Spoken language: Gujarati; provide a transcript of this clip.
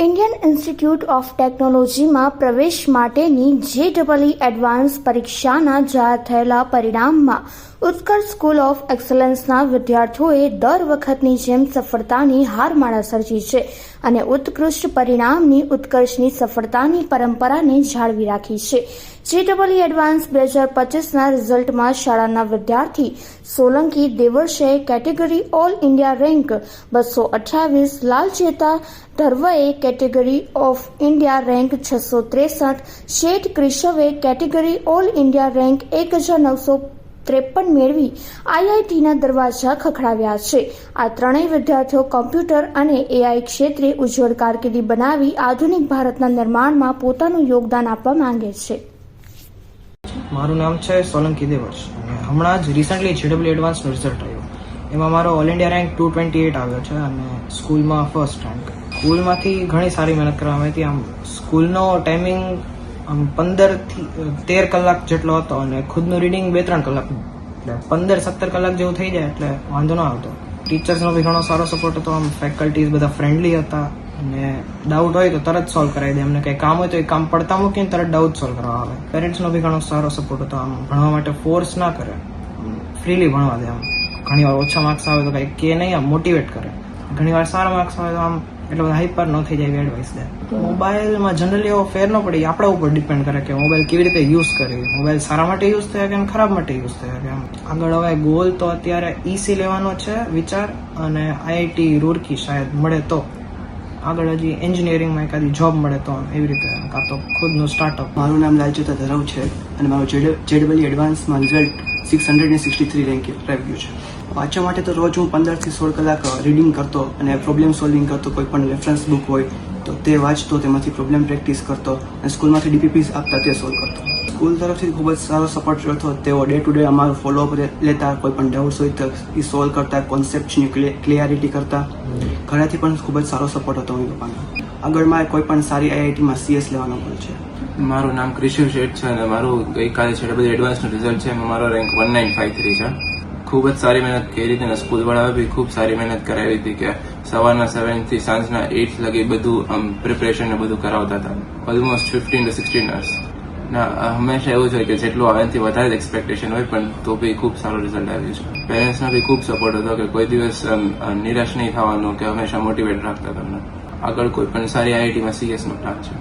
ઇન્ડિયન ઇન્સ્ટિટ્યૂટ ઓફ ટેકનોલોજીમાં પ્રવેશ માટેની જે ડબલઈ એડવાન્સ પરીક્ષાના જાહેર થયેલા પરિણામમાં ઉત્કર્ષ સ્કૂલ ઓફ એક્સલન્સના વિદ્યાર્થીઓએ દર વખતની જેમ સફળતાની હારમાળા સર્જી છે અને ઉત્કૃષ્ટ પરિણામની ઉત્કર્ષની સફળતાની પરંપરાને જાળવી રાખી છે. જે ડબલઈ એડવાન્સ બે હજાર પચીસના રિઝલ્ટમાં શાળાના વિદ્યાર્થી સોલંકી દેવર્ષે કેટેગરી ઓલ ઇન્ડિયા રેન્ક બસો અઠ્યાવીસ, લાલચેતા ધર્વએ કેટેગરી ઓફ ઇન્ડિયા રેન્ક છસો ત્રેસઠ, શેઠ ક્રિશવે કેટેગરી ઓલ ઇન્ડિયા રેન્ક એક હજાર નવસો ત્રેપન મેળવી આઈઆઈટીના દરવાજા ખખડાવ્યા છે. આ ત્રણેય વિદ્યાર્થીઓ કોમ્પ્યુટર અને એઆઈ ક્ષેત્રે ઉજ્જવળ કારકિર્દી બનાવી આધુનિક ભારતના નિર્માણમાં પોતાનું યોગદાન આપવા માંગે છે. મારું નામ છે સોલંકી દેવર્ષ હમણાં જ રિસન્ટલી જીડબ્લ્યુ એડવાન્સનું રિઝલ્ટ આવ્યું. એમાં મારો all India rank two twenty eight આવ્યો છે અને સ્કૂલમાં ફર્સ્ટ રેન્ક સ્કૂલમાંથી ઘણી સારી મહેનત કરવામાં આવી હતી. આમ સ્કૂલનો ટાઈમિંગ આમ પંદરથી તેર કલાક જેટલો હતો અને ખુદનું રીડિંગ બે ત્રણ કલાક. એટલે પંદર સત્તર કલાક જેવું થઈ જાય એટલે વાંધો ન આવતો. ટીચર્સનો બી ઘણો સારો સપોર્ટ હતો, આમ ફેકલ્ટીઝ બધા ફ્રેન્ડલી હતા અને ડાઉટ હોય તો તરત સોલ્વ કરાવી દે. એમને કંઈ કામ હોય તો એ કામ પડતા મૂકીને તરત ડાઉટ સોલ્વ કરવા આવે. પેરેન્ટ્સનો બી ઘણો સારો સપોર્ટ હતો, આમ ભણવા માટે ફોર્સ ના કરે. ફ્રીલી ભણવા દે આમ. ઘણીવાર ઓછા માર્ક્સ આવે તો કંઈ કે નહીં, આમ મોટિવેટ કરે. ઘણીવાર સારા માર્ક્સ આવે તો આમ એટલે બધા હાઈપર ન થઈ જાય એડવાઇસ દે મોબાઈલમાં જનરલી એવો ફેર ન પડે આપણા ઉપર ડિપેન્ડ કરે કે મોબાઈલ કેવી રીતે યુઝ કરીએ મોબાઈલ સારા માટે યુઝ થયા કે ખરાબ માટે યુઝ થયા કે આગળ હવે ગોલ તો અત્યારે ઈસી લેવાનો છે વિચાર અને આઈઆઈટી રૂરકી શાયદ મળે તો. આગળ હજી એન્જિનિયરિંગમાં એકાદી જોબ મળે તો એવી રીતે કાં તો ખુદનું સ્ટાર્ટઅપ મારું નામ લાલચોતા ધરાવ છે અને મારું જેડબલી એડવાન્સમાં રિઝલ્ટ સિક્સ હંડ્રેડ ને સિક્સટી થ્રી રેન્ક આવ્યું છે. વાંચવા માટે તો રોજ હું પંદરથી સોળ કલાક રીડિંગ કરતો અને પ્રોબ્લેમ સોલ્વિંગ કરતો, કોઈ પણ રેફરન્સ બુક હોય તો તે વાંચતો, તેમાંથી પ્રોબ્લેમ પ્રેક્ટિસ કરતો અને સ્કૂલમાંથી ડીપીપીસ આપતા તે સોલ્વ કરતો. સ્કૂલ તરફથી ખૂબ જ સારો સપોર્ટ રહ્યો તેઓ day to day follow follow up લેતા કોઈ પણ ડાઉટ્સ હોય તો એ સોલ્વ કરતા કોન્સેપ્ટની ક્લિયરિટી કરતા. ઘરેથી પણ ખૂબ જ સારો સપોર્ટ હતો મમ્મી પપ્પાનો આગળ મારે કોઈ પણ સારી આઈઆઈટીમાં સીએસ લેવાનો ગોલ છે. મારું નામ ક્રિશિવ શેઠ છે અને મારું ગઈકાલે છે બધું એડવાન્સનું રિઝલ્ટ છે. મારો rank one nine five three છે. ખૂબ જ સારી મહેનત કરી હતી અને સ્કૂલવાળાએ બી ખૂબ સારી મહેનત કરાવી હતી કે સવારના સેવનથી સાંજના એઇટ લગી બધું પ્રિપરેશન ને બધું કરાવતા હતા. Almost fifteen to sixteen hours ના હંમેશા એવું છે કે જેટલું આનાથી વધારે એક્સપેક્ટેશન હોય, પણ તો બી ખૂબ સારું રિઝલ્ટ આવ્યું છે. પેરેન્ટ્સનો બી ખૂબ સપોર્ટ હતો કે કોઈ દિવસ નિરાશ નહીં થવાનું, કે હંમેશા મોટિવેટ રાખતા તમને. આગળ કોઈ પણ સારી આઈઆઈટીમાં સીએસ નો પ્લાન છે.